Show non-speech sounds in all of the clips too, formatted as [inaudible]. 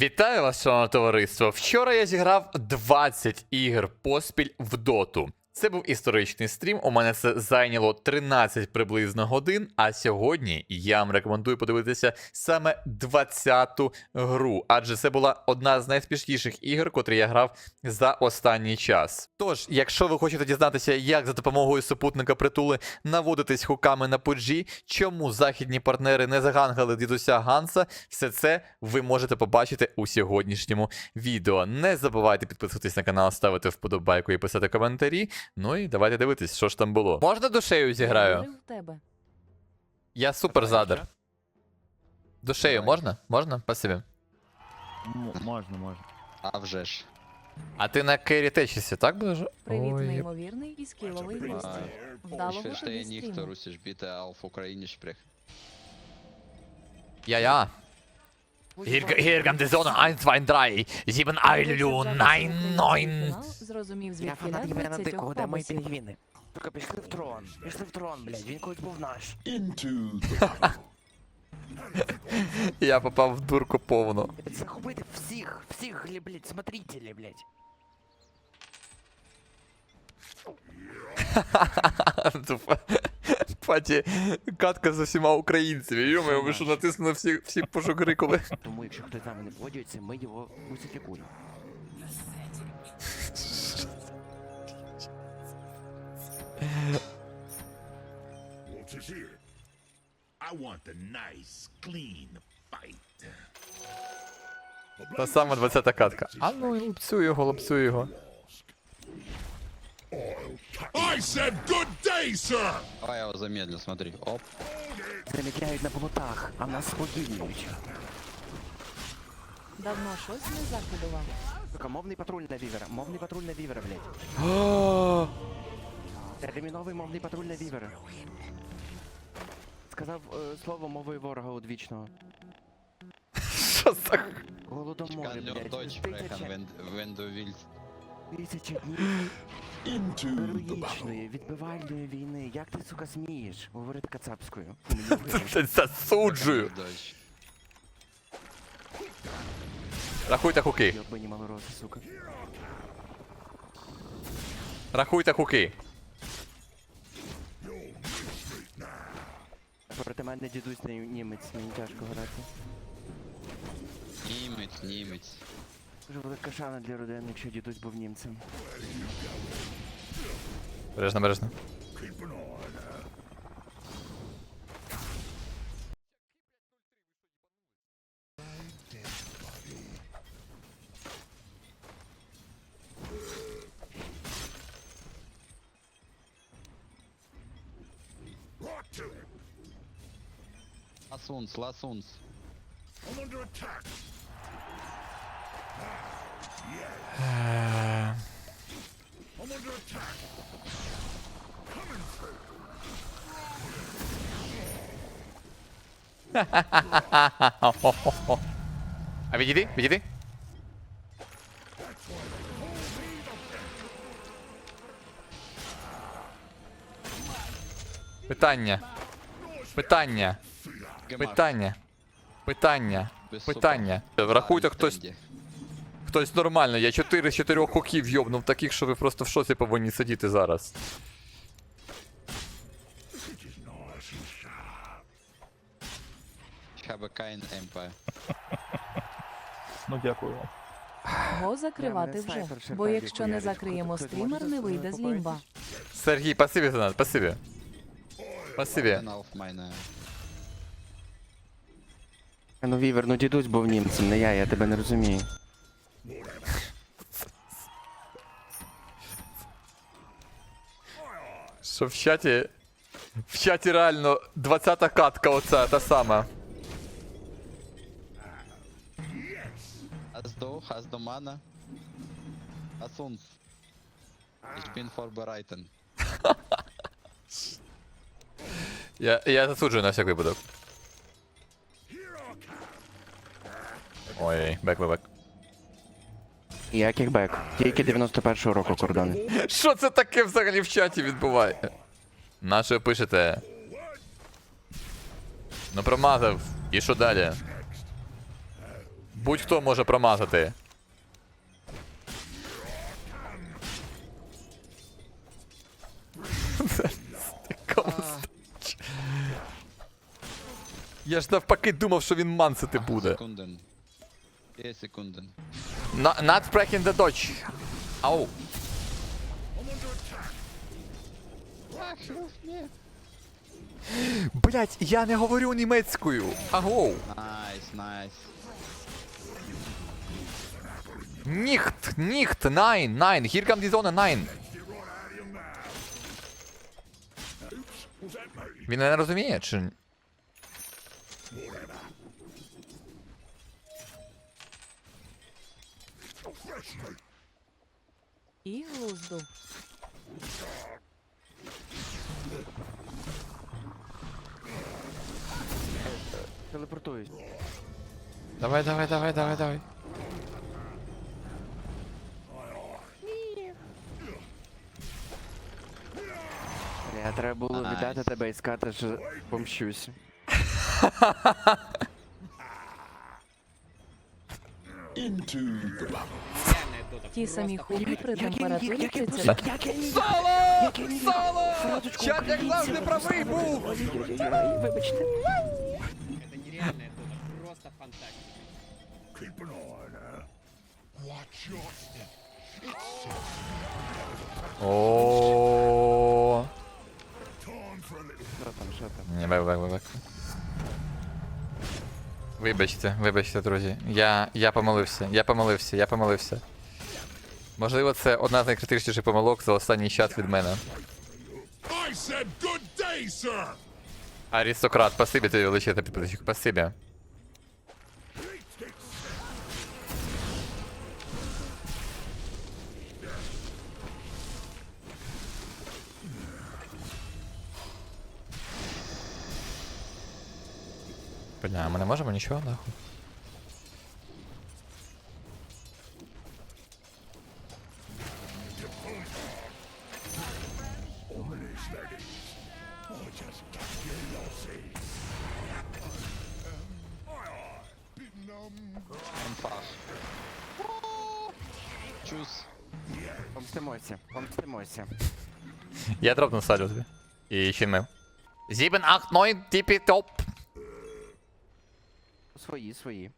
Вітаю вас, шановне товариство. Вчора я зіграв 20 ігор поспіль в доту. Це був історичний стрім. У мене це зайняло 13 приблизно годин. А сьогодні я вам рекомендую подивитися саме 20-ту гру, адже це була одна з найспішніших ігор, котрі я грав за останній час. Тож, якщо ви хочете дізнатися, як за допомогою супутника притули наводитись хуками на пуджі, чому західні партнери не загангали дідуся Ганса, все це ви можете побачити у сьогоднішньому відео. Не забувайте підписуватись на канал, ставити вподобайку і писати коментарі. Ну і давайте дивитись, що ж там було. Можна душею зіграю? В тебе. Я супер задер. Душею можна? Можна? Спасибі. М- можна, можна. А вже ж. А ти на Кері Течісі, так будеш? Привіт, Ой, неймовірний і скіловий гість. Вдалого Ich verstehe тобі nicht, стріму. Russisch, bitte auf Ukrainisch sprechen. Ja, ja. Hier, hier kommt die Sonne 1, 2, 3, 7, 8, 9, 9. Зрозумів, Я звідки фанат ля Євгена 20 Дикого, де мої побусів. пінгвіни? Сука, пішли в трон, пішли в трон, блядь, він колись був наш. [laughs] Я попав в дурку повну. Захопити всіх, всіх, гля, блядь, смотрителі, блядь. [laughs] Тупо. Паті, катка з усіма українцями. Йомаю, ви що натиснули всі, всі пошукрикули. Тому якщо хтось з нами не погоджується, ми його усифікуємо. Walter's here. I want a nice, clean fight. Та сама 20-та катка. А ну, лупцю його, лупцю його. I said good sir! Давай я его замедлю, смотри. Оп. Замітляють на болотах, а нас сповільнюють. Давно щось не закидував. Сука, мовний патруль на вівера, мовний патруль на вівера, блядь. Терміновий мовний патруль на вівера. Сказав е, слово мовою ворога одвічного. Що за... Голодомори, блядь. Sprechen, Тисяча, wenn, wenn willst. днів героїчної, відбивальної війни. Як ти, сука, смієш говорити кацапською? [laughs] Засуджую. Рахуйте хуки. Йобані малороси, сука. Рахуйте хуки. Проти мене дідусь німець, мені тяжко грати. Німець, німець. Дуже велика шана для родини, якщо дідусь був німцем. Бережно, бережно. Lass uns. I'm under attack. I'm under attack. Coming through. А відійди, відійди. Питання. Питання. Питання. Питання. Питання. Врахуйте хтось, Хтось нормально. Я 4 з 4 хуків йобнув таких, що ви просто в шоці повинні сидіти зараз. Empire. Ну дякую вам. Го закривати вже. Бо якщо не закриємо стрімер, не вийде з лімба. Сергій, спасибі за нас, спасибі. Спасибі. Warten auf meine... Ну, Вівер, ну дідусь був німцем, не я, я тебе не розумію. Що в чаті. В чаті реально 20-та катка оця, та сама. Lass uns. Ich bin vorbereitet. Я, я засуджую на всяк випадок. Ой, бек, бек, бек. Я кікбек. Тільки 91-го року кордони. Що це таке взагалі в чаті відбувається? На що пишете? Ну промазав. І що далі? Будь-хто може промазати. Я ж навпаки думав, що він мансити буде. Секунден. Є секунден. На- Not breaking the dodge. Ау. Блять, я не говорю німецькою. Агоу. Найс, найс. Ніхт, ніхт, найн, найн. Here come the zone, найн. Він не розуміє, чи... ні? І глузду. Телепортуюсь. Давай, давай, давай, давай, давай. Я треба було Найс. віддати тебе і сказати, що помщусь. Into the battle. Ті самі худі при температурі 30 просто- як я не Соло! Як я не Соло! Фразочку Чат як завжди правий був! Вибачте. Это нереально, это просто фантастика. О. Ні, бек, бек, бек. Вибачте, вибачте, друзі. Я, я помилився, я помилився, я помилився. Можливо, це одна з найкритичніших помилок за останній час від мене. Аристократ, спасибі тобі величезне підписчик, спасибі. Бля, ми не можемо нічого, нахуй. Я дропну салю тобі. І щемив. 7, 8, 9, типі топ. Свої, свої.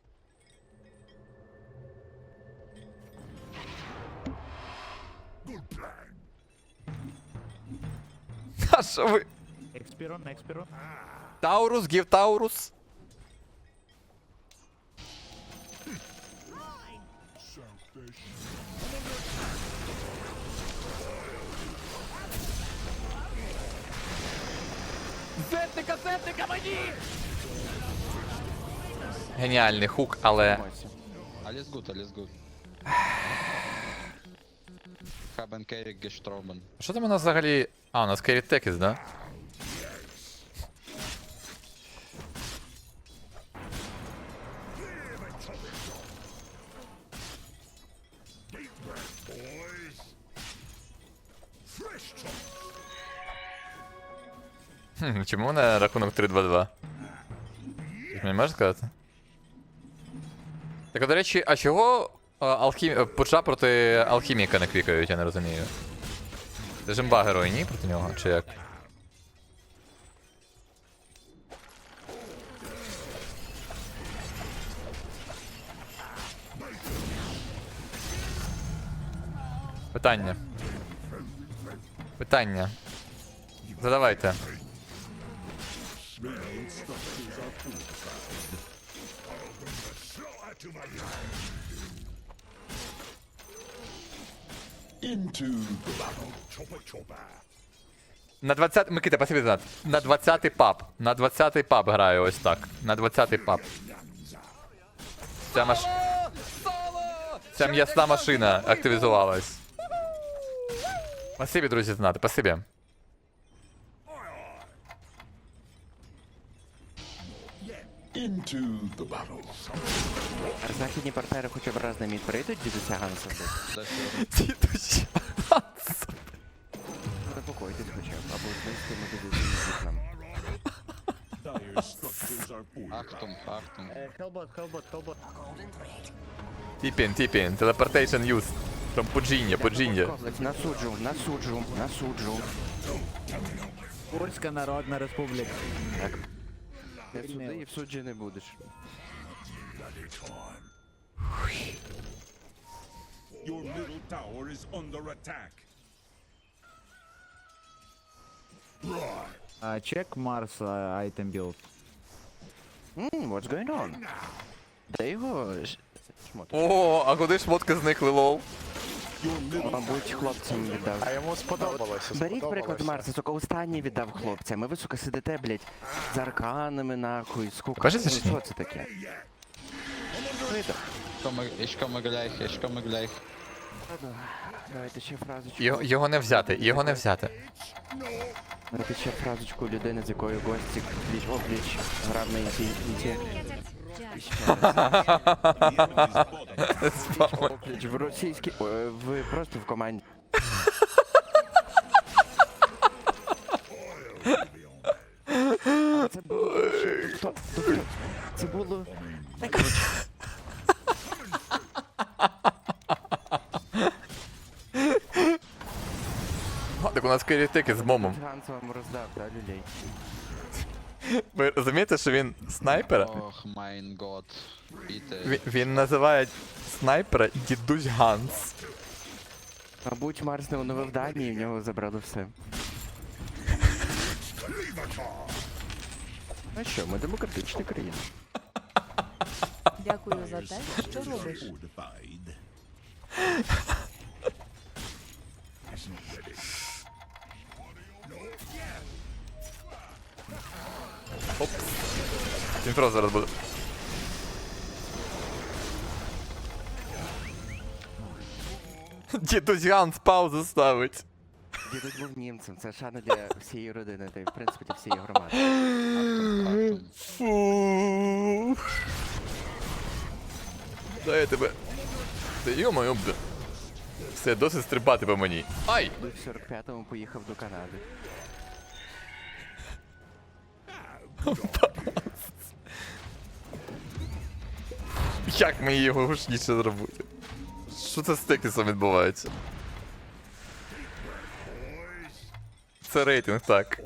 А [laughs] що ви? Експірон, експірон. Таурус, гів Таурус. Геніальний хук, але. Alles gut, alles gut. Haben Carry gestorben. що там у нас взагалі. А, у нас Керрі Текіс, да? Хм, [laughs] чому на рахунок 3-2-2? Ти Мені можеш сказати? Так, до речі, а чого алхім... Пуджа проти алхіміка не клікають, я не розумію. Це ж імба герой, ні? Проти нього, чи як? Питання. Питання. Задавайте. Slaughter to my Into the battle. Chopper, chopper. На 20... Микита, спасибі за донат. На 20-й паб. На 20-й паб граю ось так. На 20-й паб. Ця маш... Ця м'ясна машина активізувалась. Спасибі, друзі, знати. Спасибі. Into the battle. Західні партнери хоча б раз на мід прийдуть, дідуся Ганса. Дідусь. Заспокойтесь хоча б, або знизьте structures are full. Achtung, Achtung. Е, Хелбот, хелбот, хелбот. Тіпін, тіпін, телепортейшн юз. From Пуджіння, Пуджіння. Комплекс, Насуджу, насуджу, насуджу. Польська Народна Республіка. Не суди і в суджі не будеш. Your middle tower is under attack. А, Чек Марс айтем білд. Ммм, what's going on? Де його ш- шмот? О, а куди шмотки зникли, лол? Мабуть, хлопцям віддав. А йому сподобалося. Беріть приклад Марса, сука, останній віддав хлопцям. А ви, сука, сидите, блядь, з арканами, нахуй, з куками. Покажи, Ну, Саші. що це таке? Видав. Ich komme, gleich, ich komme gleich. Ладно, Давайте ще фразочку. Його, його не взяти, його не взяти. Давайте ще фразочку людини, з якою гості пліч опліч грав на інті. інті. Опліч в російській... е, Ви просто в команді. Це було... Хто? Хто? Це було... Та, так у нас керівтики з момом. Ганс вам роздав, да, люлей. Ви розумієте, що він снайпера? Mein Gott. Bitte. Він, він називає снайпера дідусь Ганс. Мабуть, Марс не оновив дані і в нього забрали все. А що, ми демократична країна. Дякую за те, що робиш. Fortified. Він зараз буде. Дідусь Ганс паузу ставить. Дідусь був німцем, це шана для всієї родини, та й в принципі для всієї громади. Фу. Дай я тебе. Та йо-моє, бля. Все, досить стрибати по мені. Ай! В 45-му поїхав до Канади. Як мені його гучніше зробити? Що це з текісом відбувається? Це рейтинг, так.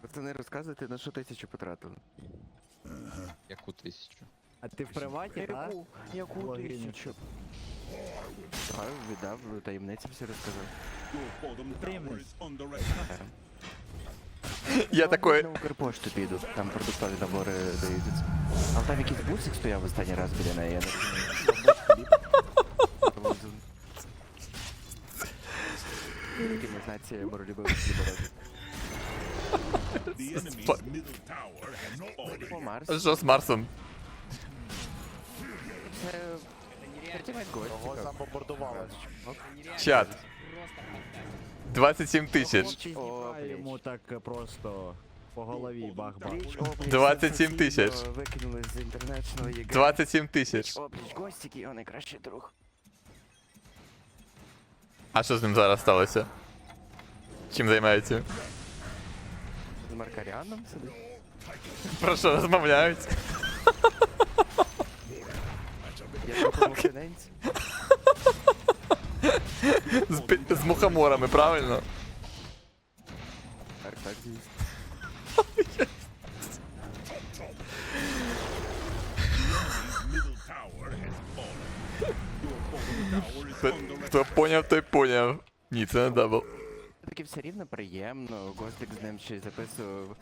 Пацани, розказуйте, на що тисячу потратили. Яку тисячу? А ти в приваті, так? Яку? Яку Логіню. тисячу? Хай віддав, таємниці всі розказав. Your bottom tower is under attack. Я такой. На Укрпошту піду, там продуктові набори даються. Але там якийсь бусик стояв останній раз біля неї, я не розумію. Якими знаці миролюбивих лібералів. The enemy's Fuck. middle tower has fallen. По Марс. Що з Марсом? Це... Його забомбардували. Чат. 27 тисяч. О, блядь. йому так просто по голові бах-бах. Пліч, опліч, 27 тисяч. Викинули з інтернетного ЄГР. 27 тисяч. Опліч, гостики, його найкращий друг. А що з ним зараз сталося? Чим займається? З Маркаріаном сидить. Про що розмовляють? Я трохи мовчиненці. З, пі- з мухоморами, правильно? Так, так, дійсно. Middle tower has fallen. Your bottom tower is Хто- under Хто поняв, той поняв. Ні, це не дабл. Таки все рівно приємно. Гостик з ним ще й записував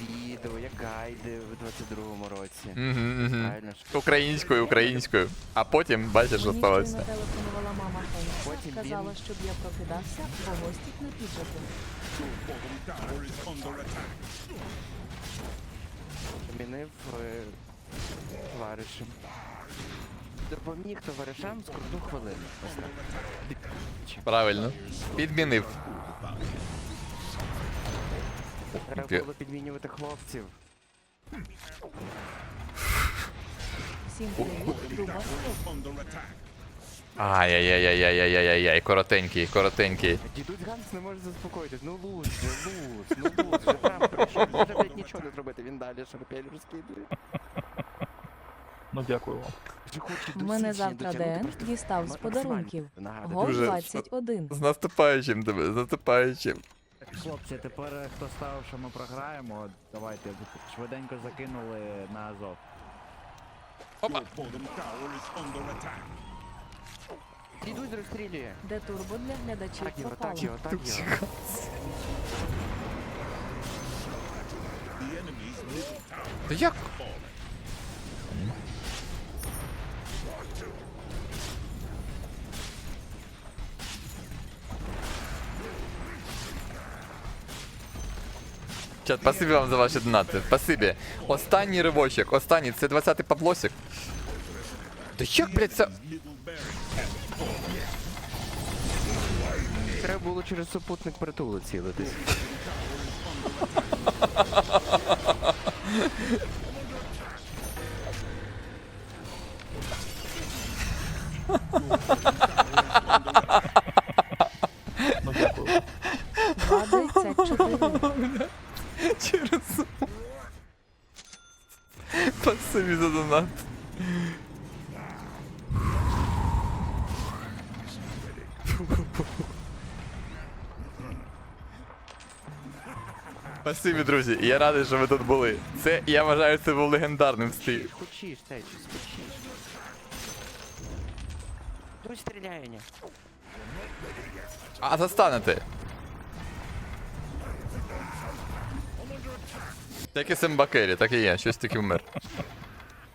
відео, як гайди в 22-му році. Правильно ж. Українською, українською. А потім бачиш, що Мені сталося. телефонувала мама Потім він- сказала, щоб я прокидався, бо гостік на піджаку. Змінив е, товаришем. Допоміг товаришам з круту хвилину. Ось так. Правильно. Підмінив. Треба було підмінювати хлопців. Всім привіт, Дуба Стоп. Under attack. Ай-яй-яй-яй-яй-яй-яй, коротенький, коротенький. Дідусь Ганс не може заспокоїтись. Ну луз же, луз, ну луз же, прям прийшов. Може, блядь, нічого не зробити, він далі шарпель розкидує. Ну дякую вам. В мене завтра просто дістав з подарунків. Гол Дуже. 21. З наступаючим тебе, з наступаючим. Хлопці, тепер е, хто ставив, що ми програємо, давайте швиденько закинули на Азов. Опа. Дідусь розстрілює. Де турбо для глядачів Так його, так пропало. його, так його. Та як? Чат, спасибі вам за ваші донати. Спасибі. Останній ривочок, останній, це 20-й паблосик. Та як, блядь, це. Треба було через супутник притулу цілитись. [laughs] Ну дякую. 24. Через. Спасибі за донат. Спасибі, друзі. Я радий, що ви тут були. Це, я вважаю, це був легендарним стиль. Хочеш, течі, хочеш. Хтось стріляє, ні. А застанете. Так і Сембакері, так і є, щось таки вмер.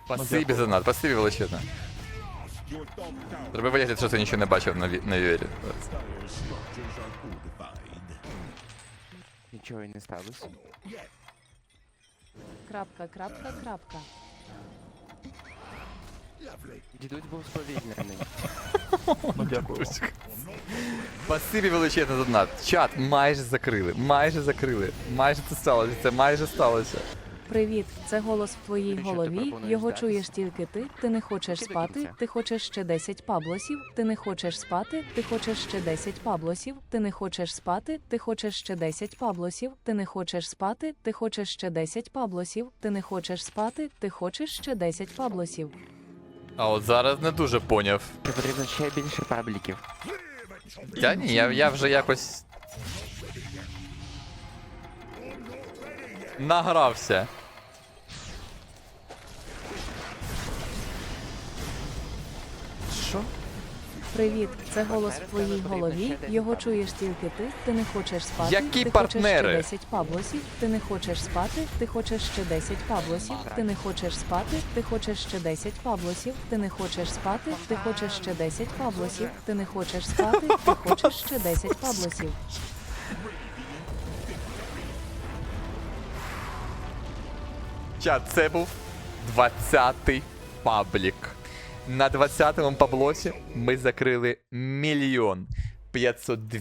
Спасибі за донат, спасибі величезне. Треба виявити, що ти нічого не бачив на, ві- на вірі. Нічого і не сталося. Крапка, крапка, крапка. Дідусь був сповільнений. Ну дякую. Спасибі величезне за донат. Чат майже закрили, майже закрили. Майже це сталося, це майже сталося. Привіт, це голос в твоїй Ти ти голові. Його чуєш тільки ти. Ти не хочеш спати. Ти хочеш ще 10 паблосів. Ти не хочеш спати. Ти хочеш ще 10 паблосів. Ти не хочеш спати. Ти хочеш ще 10 паблосів. Ти не хочеш спати. Ти хочеш ще 10 паблосів. Ти не хочеш спати. Ти хочеш ще 10 паблосів. А от зараз не дуже поняв. Це потрібно ще більше пабліків. Я ні, я, я вже якось. Награвся. Привіт, це голос в твоїй голові. Його чуєш тільки ти. Ти не хочеш спати. Які ти партнери? хочеш ще 10 паблосів. Ти не хочеш спати. Ти хочеш ще 10 паблосів. Ти не хочеш спати. Ти хочеш ще 10 паблосів. Ти не хочеш спати. Ти хочеш ще 10 паблосів. Ти не хочеш спати. Ти хочеш ще 10 паблосів. Чат, це був 20-й паблік. На 20-му паблосі ми закрили мільйон 502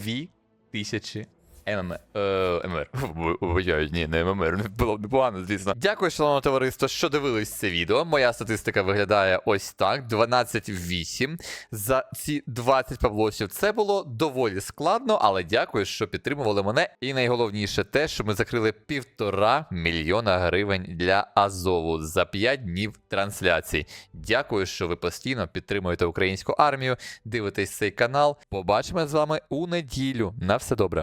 тисячі ММР. Е, ММР. [laughs] Вибачаю, ні, не ММР. Було б непогано, звісно. Дякую, шановне товариство, що дивились це відео. Моя статистика виглядає ось так: 12-8. За ці 20 паблосів це було доволі складно, але дякую, що підтримували мене. І найголовніше те, що ми закрили півтора мільйона гривень для Азову за 5 днів трансляцій. Дякую, що ви постійно підтримуєте українську армію. Дивитесь цей канал. Побачимо з вами у неділю. На все добре.